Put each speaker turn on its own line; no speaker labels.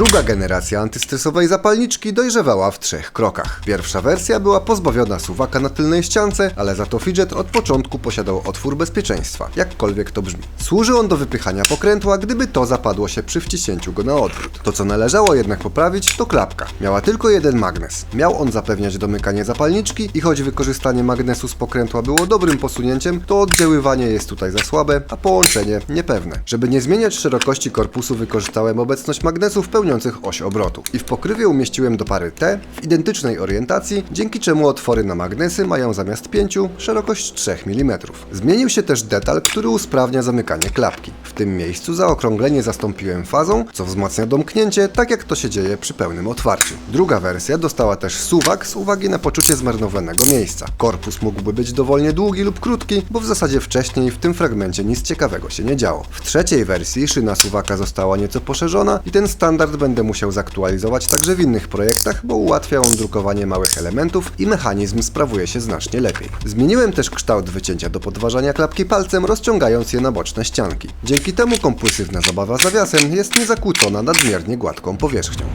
Druga generacja antystresowej zapalniczki dojrzewała w trzech krokach. Pierwsza wersja była pozbawiona suwaka na tylnej ściance, ale za to fidget od początku posiadał otwór bezpieczeństwa, jakkolwiek to brzmi. Służy on do wypychania pokrętła, gdyby to zapadło się przy wciśnięciu go na odwrót. To co należało jednak poprawić to klapka. Miała tylko jeden magnes. Miał on zapewniać domykanie zapalniczki i choć wykorzystanie magnesu z pokrętła było dobrym posunięciem, to oddziaływanie jest tutaj za słabe, a połączenie niepewne. Żeby nie zmieniać szerokości korpusu wykorzystałem obecność magnesów oś obrotu i w pokrywie umieściłem do pary T w identycznej orientacji, dzięki czemu otwory na magnesy mają zamiast 5 szerokość 3 mm. Zmienił się też detal, który usprawnia zamykanie klapki. Tym miejscu zaokrąglenie zastąpiłem fazą, co wzmacnia domknięcie, tak jak to się dzieje przy pełnym otwarciu. Druga wersja dostała też suwak z uwagi na poczucie zmarnowanego miejsca. Korpus mógłby być dowolnie długi lub krótki, bo w zasadzie wcześniej w tym fragmencie nic ciekawego się nie działo. W trzeciej wersji szyna suwaka została nieco poszerzona i ten standard będę musiał zaktualizować także w innych projektach, bo ułatwia on drukowanie małych elementów i mechanizm sprawuje się znacznie lepiej. Zmieniłem też kształt wycięcia do podważania klapki palcem, rozciągając je na boczne ścianki. Dzięki temu kompulsywna zabawa zawiasem jest niezakłócona nadmiernie gładką powierzchnią.